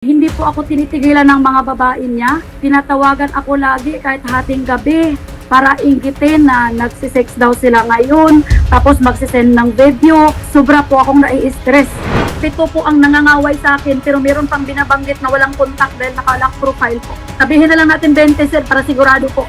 Hindi po ako tinitigilan ng mga babae niya. Tinatawagan ako lagi kahit hating gabi para inggitin na nagsisex daw sila ngayon. Tapos magsisend ng video. Sobra po akong nai-stress. Pito po ang nangangaway sa akin pero meron pang binabanggit na walang contact dahil nakalock profile po. Sabihin na lang natin 20 sir para sigurado po.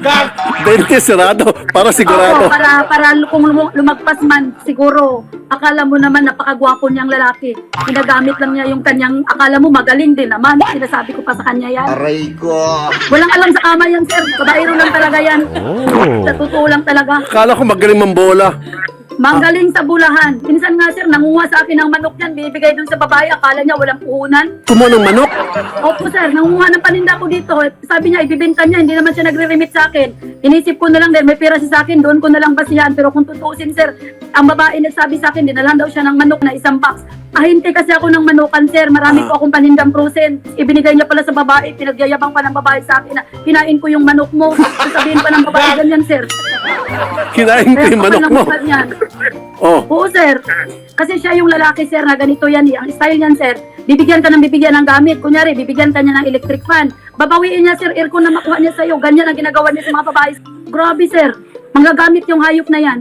20 sirado, para sigurado. Oo, para, para kung lum- lumagpas man, siguro, akala mo naman napakagwapo niyang lalaki. Ginagamit lang niya yung kanyang, akala mo magaling din naman. Sinasabi ko pa sa kanya yan. Aray ko. Walang alam sa kama yan, sir. Babaero lang talaga yan. Sa totoo lang talaga. Akala ko magaling mambola. Magaling sa bulahan. Minsan nga, sir, nangunga sa akin ng manok yan. Bibigay dun sa babae. Akala niya walang puhunan. Kumuha ng manok. Opo, sir. Nangunga ng paninda ko dito. Sabi niya, ibibenta niya. Hindi naman siya nagre-remit sa akin. Inisip ko na lang dahil may pera siya sa akin. Doon ko na lang basihan. Pero kung tutuusin, sir, ang babae nagsabi sa akin, dinalan daw siya ng manok na isang box. Ahinte kasi ako ng manukan, sir. Marami po akong panindang frozen. Ibinigay niya pala sa babae. Pinagyayabang pa ng babae sa akin na kinain ko yung manok mo. Sasabihin pa ng babae ganyan, sir. Kinain ko yung manok mo. Oh, Oo, sir. Kasi siya yung lalaki, sir, na ganito yan. eh. Ang style niyan, sir, bibigyan ka ng bibigyan ng gamit. Kunyari, bibigyan ka niya ng electric fan. Babawiin niya, sir, aircon na makuha niya sa'yo. Ganyan ang ginagawa niya sa mga babae. Grabe, sir. Manggagamit yung hayop na yan.